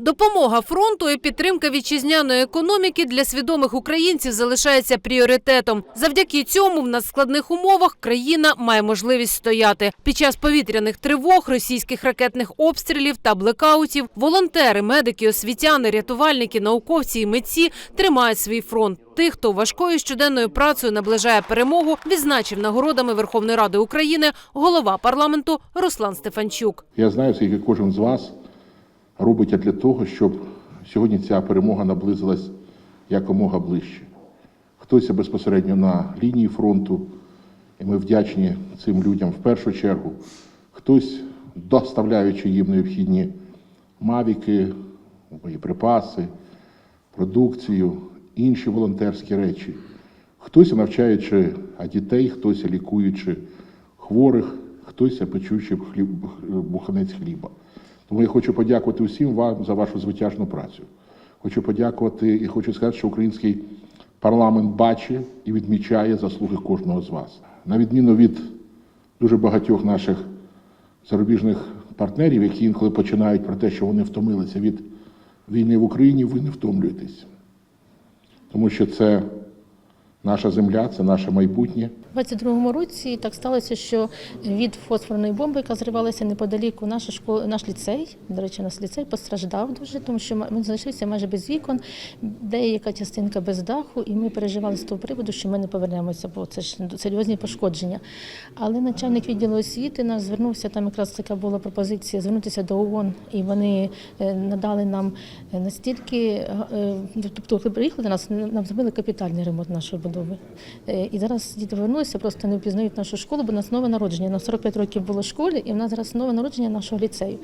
Допомога фронту і підтримка вітчизняної економіки для свідомих українців залишається пріоритетом. Завдяки цьому в надскладних умовах країна має можливість стояти. Під час повітряних тривог, російських ракетних обстрілів та блекаутів волонтери, медики, освітяни, рятувальники, науковці і митці тримають свій фронт. Тих, хто важкою щоденною працею наближає перемогу, відзначив нагородами Верховної Ради України голова парламенту Руслан Стефанчук. Я знаю, скільки кожен з вас робить для того, щоб сьогодні ця перемога наблизилась якомога ближче. Хтось безпосередньо на лінії фронту, і ми вдячні цим людям в першу чергу. Хтось доставляючи їм необхідні мавіки, боєприпаси, продукцію, інші волонтерські речі. Хтось навчаючи дітей, хтось лікуючи хворих, хтось печучи буханець хліба. Тому я хочу подякувати усім вам за вашу звитяжну працю. Хочу подякувати і хочу сказати, що український парламент бачить і відмічає заслуги кожного з вас. На відміну від дуже багатьох наших зарубіжних партнерів, які інколи починають про те, що вони втомилися від війни в Україні, ви не втомлюєтесь. Тому що це наша земля, це наше майбутнє. У 22-му році так сталося, що від фосфорної бомби, яка зривалася неподалік, наша школа, наш ліцей, до речі, наш ліцей постраждав дуже, тому що ми залишився майже без вікон, деяка частинка без даху, і ми переживали з того приводу, що ми не повернемося, бо це ж серйозні пошкодження. Але начальник відділу освіти нас звернувся, там якраз така була пропозиція звернутися до ООН, і вони е, надали нам настільки, е, тобто, приїхали до нас, нам зробили капітальний ремонт нашої будови. Е, І зараз діти повернулися, просто не впізнають нашу школу, бо у нас нове народження. На 45 років було школі, і в нас зараз нове народження нашого ліцею.